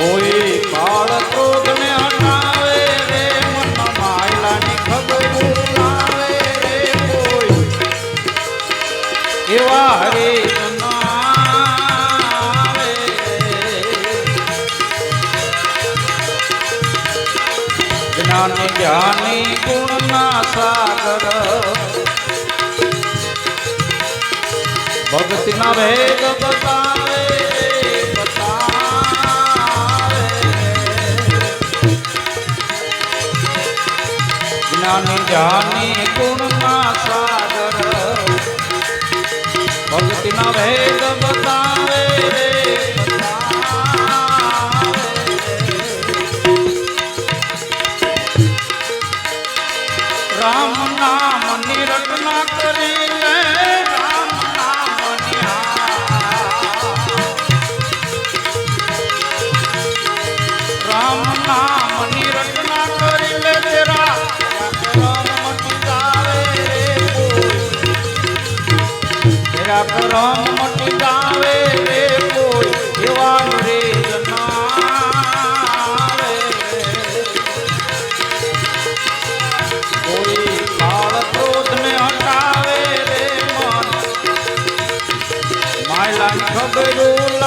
કોઈ કાળ ક્રોધ ને હટાવે રે, મનમાં માયલા ની ખબર લાવે રે કોઈ. એવા હરે જ્ઞાની જ્ઞાની ગુણના બતાવે જ્ઞાની જાની ગુણના સાગર ભક્તિના ભેદ બતાવે રામ નામ તેરા કરમ મટી જાવે રે કોઈ એવા રે કોઈ કાળ ક્રોધને હટાવે રે મન. માયલા ખબરું